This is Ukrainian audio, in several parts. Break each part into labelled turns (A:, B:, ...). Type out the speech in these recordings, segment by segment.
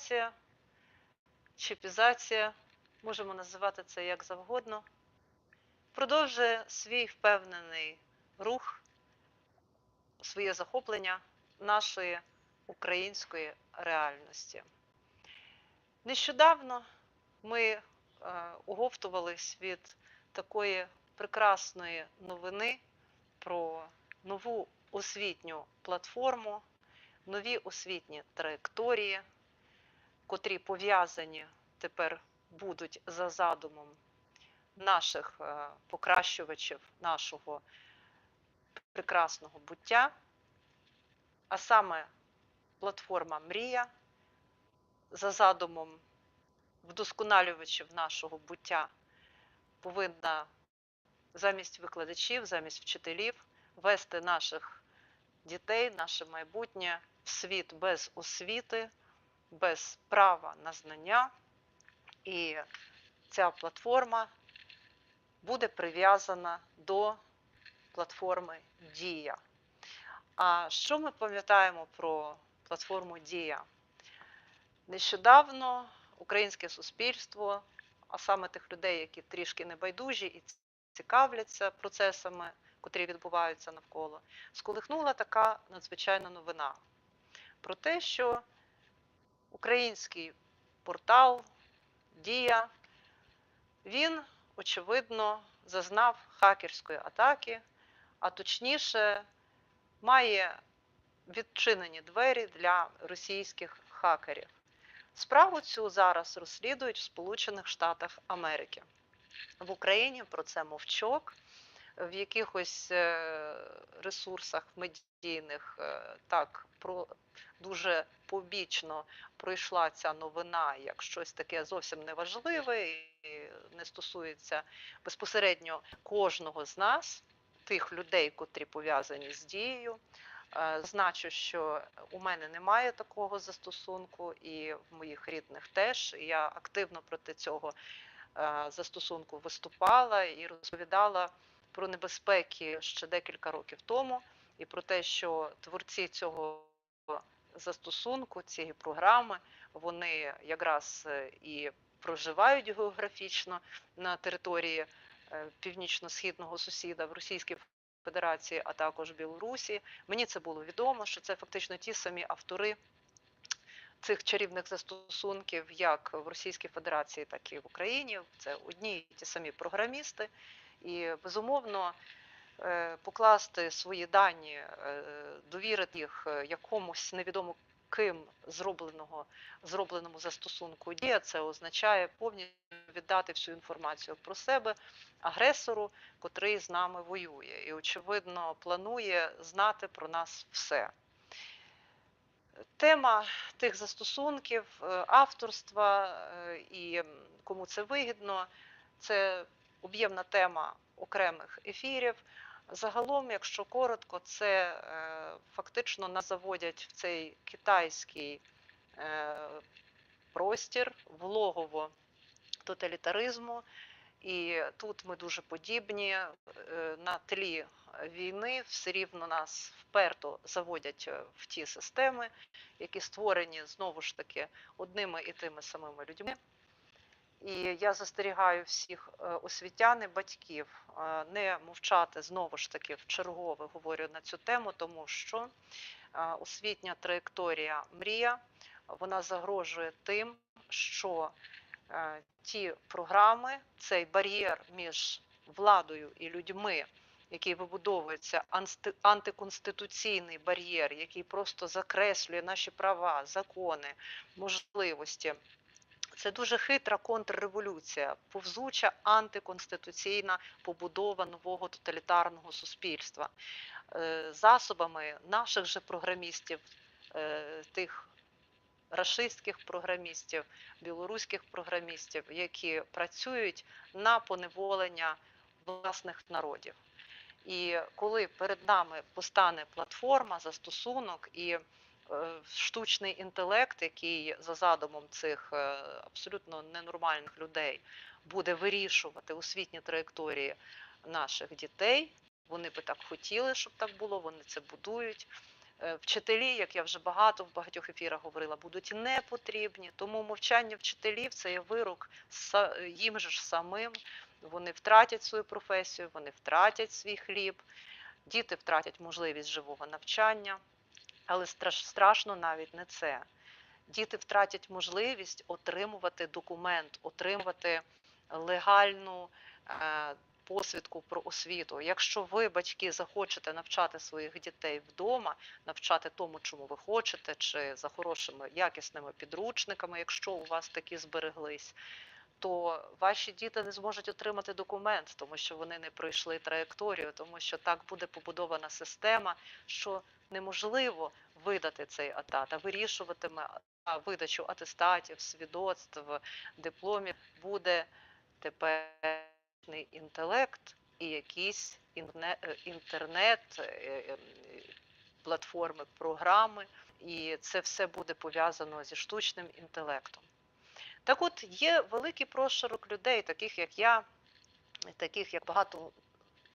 A: цифровізація, чіпізація, можемо називати це як завгодно, продовжує свій впевнений рух, своє захоплення нашої української реальності. Нещодавно ми е, оговтувались від такої прекрасної новини про нову освітню платформу, нові освітні траєкторії, котрі пов'язані тепер будуть за задумом наших е, покращувачів нашого прекрасного буття, а саме платформа Мрія за задумом вдосконалювачів нашого буття повинна замість викладачів, замість вчителів вести наших дітей, наше майбутнє в світ без освіти, без права на знання. І ця платформа буде прив'язана до платформи Дія. А що ми пам'ятаємо про платформу Дія? Нещодавно українське суспільство, а саме тих людей, які трішки небайдужі і цікавляться процесами, котрі відбуваються навколо, сколихнула така надзвичайна новина про те, що український портал Дія, він, очевидно, зазнав хакерської атаки, а точніше, має відчинені двері для російських хакерів. Справу цю зараз розслідують в Сполучених Штатах Америки. В Україні про це мовчок. В якихось е, ресурсах медійних е, так про дуже побічно пройшла ця новина як щось таке зовсім неважливе і не стосується безпосередньо кожного з нас, тих людей, котрі пов'язані з дією. Е, Значу, що у мене немає такого застосунку, і в моїх рідних теж. Я активно проти цього е, застосунку виступала і розповідала про небезпеки ще декілька років тому, і про те, що творці цього застосунку, цієї програми, вони якраз е, і проживають географічно на території е, північно-східного сусіда в Російській Федерації, а також Білорусі. Мені це було відомо, що це фактично ті самі автори цих чарівних застосунків, як в Російській Федерації, так і в Україні. Це одні і ті самі програмісти. І безумовно покласти свої дані, е, довірити їх е, якомусь невідомо ким зробленого зробленому застосунку дія, це означає повністю віддати всю інформацію про себе агресору, котрий з нами воює, і очевидно планує знати про нас все. Тема тих застосунків, е, авторства е, і кому це вигідно, це об'ємна тема окремих ефірів. Загалом, якщо коротко, це е, фактично нас заводять в цей китайський е, простір, в логово тоталітаризму. І тут ми дуже подібні е, на тлі війни, все рівно нас вперто заводять в ті системи, які створені знову ж таки одними і тими самими людьми. І я застерігаю всіх е, освітян і батьків е, не мовчати знову ж таки в чергове говорю на цю тему, тому що е, освітня траєкторія мрія вона загрожує тим, що ті програми, цей бар'єр між владою і людьми, який вибудовується антиконституційний бар'єр, який просто закреслює наші права, закони, можливості. Це дуже хитра контрреволюція, повзуча антиконституційна побудова нового тоталітарного суспільства Е, засобами наших же програмістів, е, тих рашистських програмістів, білоруських програмістів, які працюють на поневолення власних народів. І коли перед нами постане платформа, застосунок і штучний інтелект, який за задумом цих е, абсолютно ненормальних людей буде вирішувати освітні траєкторії наших дітей. Вони би так хотіли, щоб так було, вони це будують. Е, Вчителі, як я вже багато в багатьох ефірах говорила, будуть не потрібні. Тому мовчання вчителів це є вирок їм же ж самим. Вони втратять свою професію, вони втратять свій хліб, діти втратять можливість живого навчання. Але страш- страшно навіть не це. Діти втратять можливість отримувати документ, отримувати легальну е, посвідку про освіту. Якщо ви, батьки, захочете навчати своїх дітей вдома, навчати тому, чому ви хочете, чи за хорошими якісними підручниками, якщо у вас такі збереглись, то ваші діти не зможуть отримати документ, тому що вони не пройшли траєкторію, тому що так буде побудована система, що неможливо видати цей атат, а вирішуватиме видачу атестатів, свідоцтв, дипломів буде теперішній інтелект і якісь е, інтернет, е, е, платформи, програми, і це все буде пов'язано зі штучним інтелектом. Так от є великий прошарок людей, таких як я, таких як багато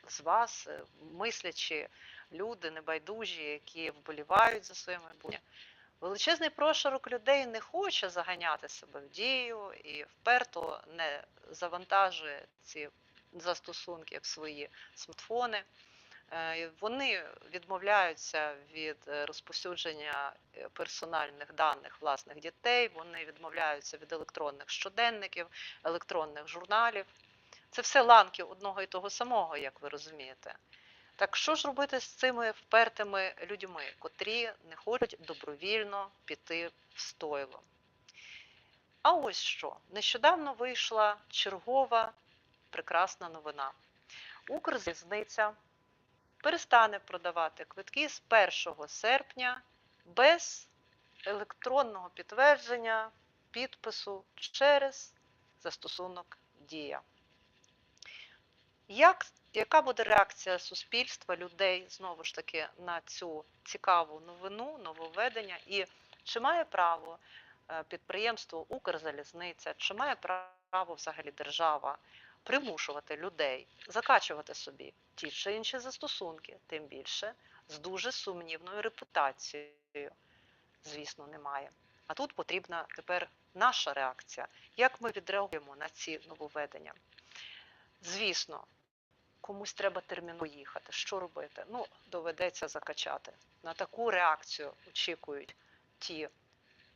A: з вас, е, мислячі люди, небайдужі, які вболівають за своє майбутнє. Величезний прошарок людей не хоче заганяти себе в дію і вперто не завантажує ці застосунки в свої смартфони. Е, Вони відмовляються від е, розповсюдження е, персональних даних власних дітей, вони відмовляються від електронних щоденників, електронних журналів. Це все ланки одного і того самого, як ви розумієте. Так що ж робити з цими впертими людьми, котрі не хочуть добровільно піти в стойло? А ось що. Нещодавно вийшла чергова прекрасна новина. Укрзалізниця перестане продавати квитки з 1 серпня без електронного підтвердження підпису через застосунок Дія. Як, яка буде реакція суспільства, людей знову ж таки на цю цікаву новину, нововведення? І чи має право е, підприємство Укрзалізниця, чи має право взагалі держава примушувати людей закачувати собі ті чи інші застосунки, тим більше з дуже сумнівною репутацією? Звісно, немає. А тут потрібна тепер наша реакція. Як ми відреагуємо на ці нововведення? Звісно, комусь треба терміново їхати. Що робити? Ну, доведеться закачати. На таку реакцію очікують ті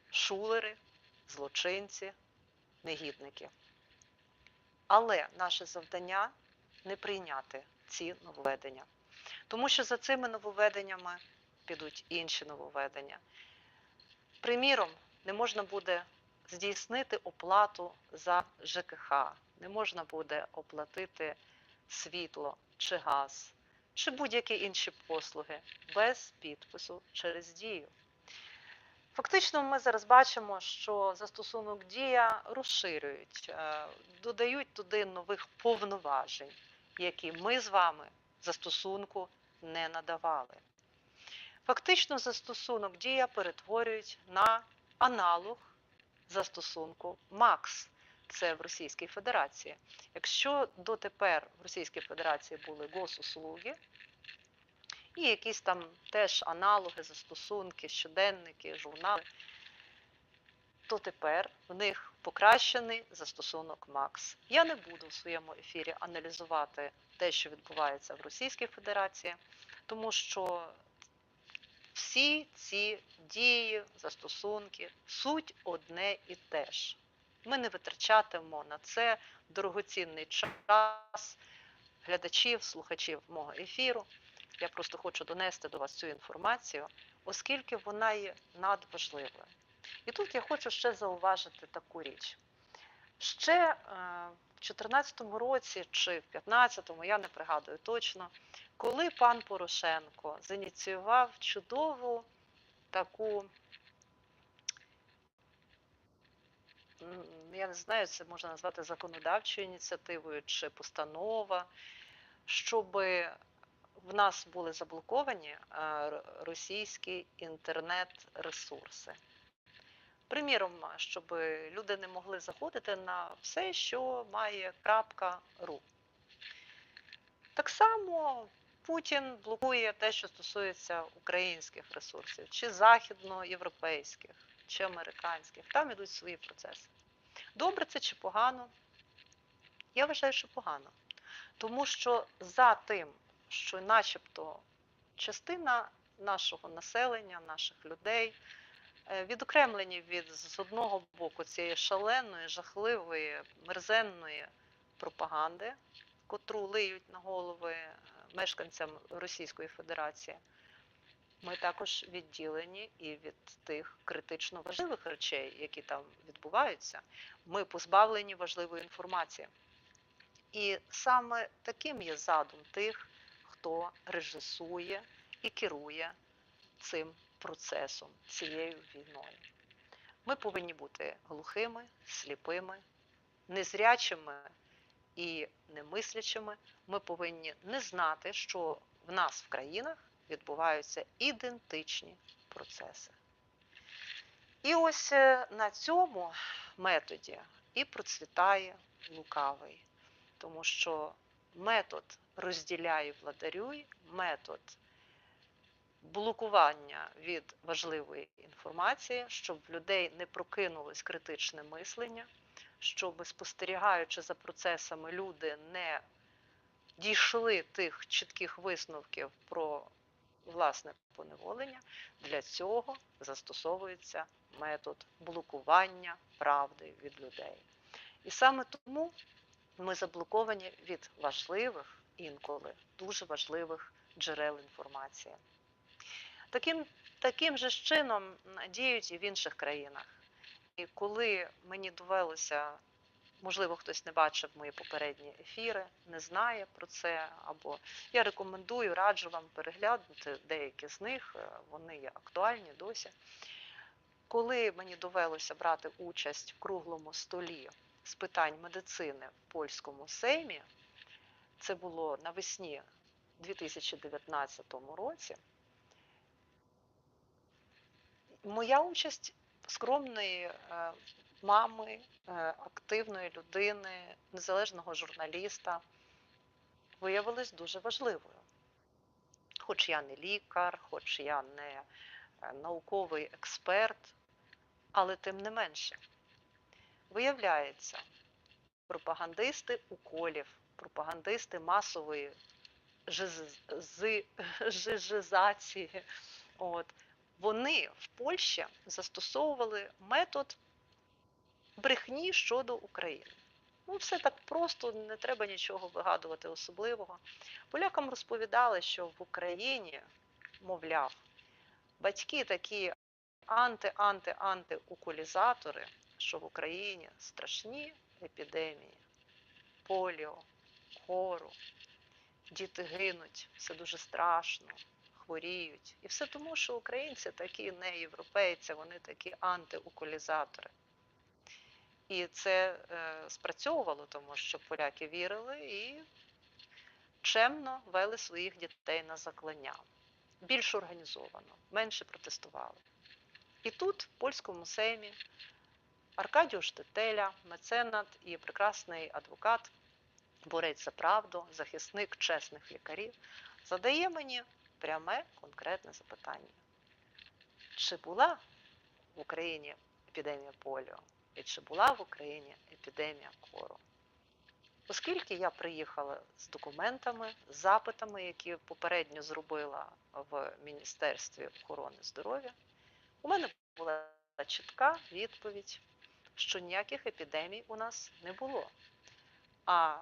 A: шулери, злочинці, негідники. Але наше завдання не прийняти ці нововведення. Тому що за цими нововведеннями підуть інші нововведення. Приміром, не можна буде здійснити оплату за ЖКХ, не можна буде оплатити світло чи газ, чи будь-які інші послуги без підпису через дію. Фактично, ми зараз бачимо, що застосунок Дія розширюють, е, додають туди нових повноважень, які ми з вами застосунку не надавали. Фактично, застосунок Дія перетворюють на аналог застосунку МАКС. Це в Російській Федерації. Якщо дотепер в Російській Федерації були госуслуги і якісь там теж аналоги, застосунки, щоденники, журнали, то тепер в них покращений застосунок МАКС. Я не буду в своєму ефірі аналізувати те, що відбувається в Російській Федерації, тому що всі ці дії, застосунки, суть одне і те ж. Ми не витрачатимемо на це дорогоцінний час глядачів, слухачів мого ефіру. Я просто хочу донести до вас цю інформацію, оскільки вона є надважливою. І тут я хочу ще зауважити таку річ. Ще е, в 2014 році чи в 2015, я не пригадую точно, коли пан Порошенко зініціював чудову таку, я не знаю, це можна назвати законодавчою ініціативою чи постанова, щоб в нас були заблоковані е, російські інтернет-ресурси. Приміром, щоб люди не могли заходити на все, що має .ру. Так само Путін блокує те, що стосується українських ресурсів, чи західноєвропейських, чи американських. Там ідуть свої процеси. Добре це чи погано? Я вважаю, що погано. Тому що за тим, що начебто частина нашого населення, наших людей е, відокремлені від з одного боку цієї шаленої, жахливої, мерзенної пропаганди, котру лиють на голови е, мешканцям Російської Федерації. Ми також відділені і від тих критично важливих речей, які там відбуваються. Ми позбавлені важливої інформації. І саме таким є задум тих, хто режисує і керує цим процесом, цією війною. Ми повинні бути глухими, сліпими, незрячими і немислячими. Ми повинні не знати, що в нас в країнах відбуваються ідентичні процеси. І ось е, на цьому методі і процвітає лукавий, тому що метод розділяй, владарюй, метод блокування від важливої інформації, щоб в людей не прокинулось критичне мислення, щоб спостерігаючи за процесами, люди не дійшли тих чітких висновків про власне поневолення, для цього застосовується метод блокування правди від людей. І саме тому ми заблоковані від важливих інколи дуже важливих джерел інформації. Таким, таким же чином діють і в інших країнах. І коли мені довелося, можливо, хтось не бачив мої попередні ефіри, не знає про це, або я рекомендую, раджу вам переглянути деякі з них, е, вони є актуальні досі. Коли мені довелося брати участь в круглому столі з питань медицини в польському сеймі, це було навесні 2019 році. Моя участь скромної е, мами, е, активної людини, незалежного журналіста виявилась дуже важливою. Хоч я не лікар, хоч я не е, науковий експерт, але тим не менше. Виявляється, пропагандисти уколів, пропагандисти масової жижизації, от, вони в Польщі застосовували метод брехні щодо України. Ну, все так просто, не треба нічого вигадувати особливого. Полякам розповідали, що в Україні, мовляв, батьки такі анти-анти-антиукулізатори, що в Україні страшні епідемії, поліо, хору, діти гинуть, все дуже страшно, хворіють. І все тому, що українці такі не європейці, вони такі антиукулізатори. І це е, спрацьовувало, тому що поляки вірили і чемно вели своїх дітей на заклання. Більш організовано, менше протестували. І тут, в польському сеймі, Аркадіо Штетеля, меценат і прекрасний адвокат, борець за правду, захисник чесних лікарів, задає мені пряме конкретне запитання. Чи була в Україні епідемія поліо? І чи була в Україні епідемія кору? Оскільки я приїхала з документами, з запитами, які попередньо зробила в Міністерстві охорони здоров'я, у мене була чітка відповідь, що ніяких епідемій у нас не було. А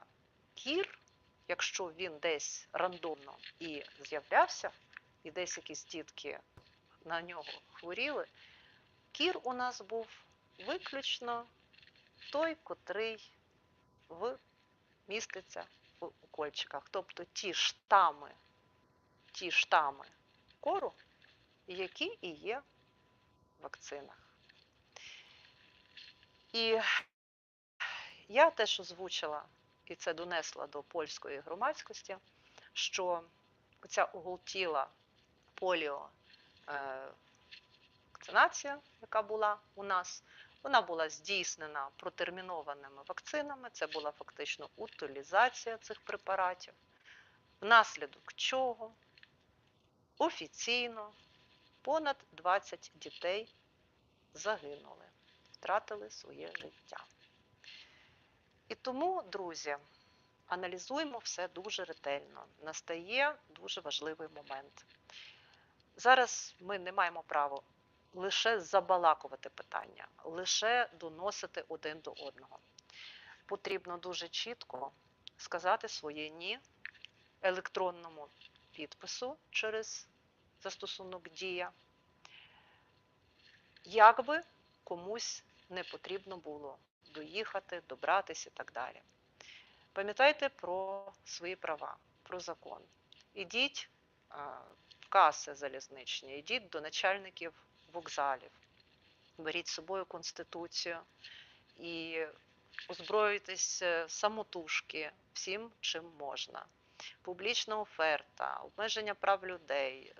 A: кір, якщо він десь рандомно і з'являвся, і десь якісь дітки на нього хворіли, кір у нас був виключно той, котрий в, міститься в укольчиках. Тобто ті штами, ті штами кору, які і є в вакцинах. І я теж озвучила, і це донесла до польської громадськості, що ця оголтіла поліо е, вакцинація, яка була у нас, вона була здійснена протермінованими вакцинами. Це була фактично утилізація цих препаратів. внаслідок чого офіційно понад 20 дітей загинули, втратили своє життя. І тому, друзі, аналізуємо все дуже ретельно. Настає дуже важливий момент. Зараз ми не маємо права лише забалакувати питання, лише доносити один до одного. Потрібно дуже чітко сказати своє ні електронному підпису через застосунок Дія, як би комусь не потрібно було доїхати, добратися і так далі. Пам'ятайте про свої права, про закон. Ідіть в каси залізничні, ідіть до начальників вокзалів, беріть з собою конституцію і озброюйтесь самотужки всім, чим можна. Публічна оферта, обмеження прав людей.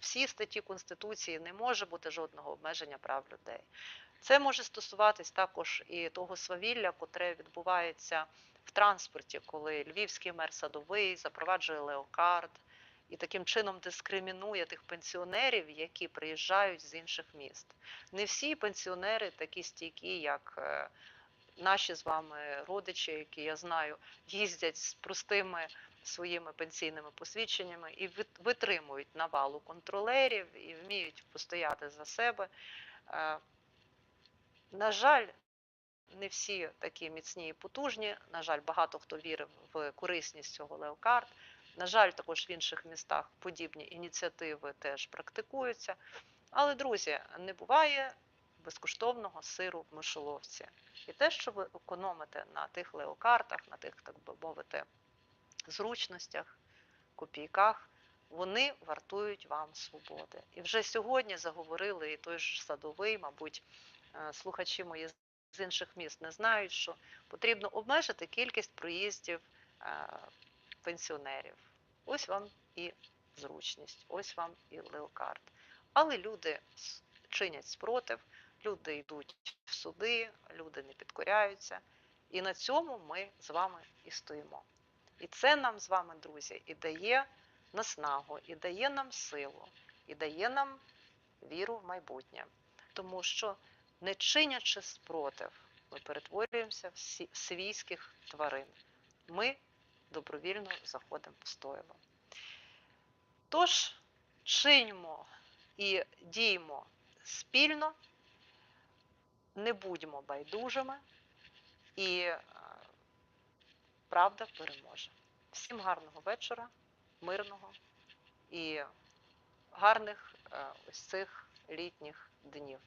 A: Всі статті Конституції не може бути жодного обмеження прав людей. Це може стосуватись також і того свавілля, котре відбувається в транспорті, коли львівський мер садовий запроваджує леокард і таким чином дискримінує тих пенсіонерів, які приїжджають з інших міст. Не всі пенсіонери такі стійкі, як е, наші з вами родичі, які я знаю, їздять з простими своїми пенсійними посвідченнями і витримують навалу контролерів і вміють постояти за себе. На жаль, не всі такі міцні і потужні. На жаль, багато хто вірив в корисність цього леокард. На жаль, також в інших містах подібні ініціативи теж практикуються. Але, друзі, не буває безкоштовного сиру в мишоловці. І те, що ви економите на тих леокартах, на тих, так би мовити, зручностях, копійках, вони вартують вам свободи. І вже сьогодні заговорили і той ж садовий, мабуть, слухачі мої з інших міст не знають, що потрібно обмежити кількість проїздів е, пенсіонерів. Ось вам і зручність, ось вам і леокарт. Але люди чинять спротив, люди йдуть в суди, люди не підкоряються. І на цьому ми з вами і стоїмо. І це нам з вами, друзі, і дає наснагу, і дає нам силу, і дає нам віру в майбутнє. Тому що, не чинячи спротив, ми перетворюємося в свійських тварин. Ми добровільно заходимо в стойло. Тож, чиньмо і діймо спільно, не будьмо байдужими, і е, правда переможе. Всім гарного вечора, мирного і гарних е, ось цих літніх днів.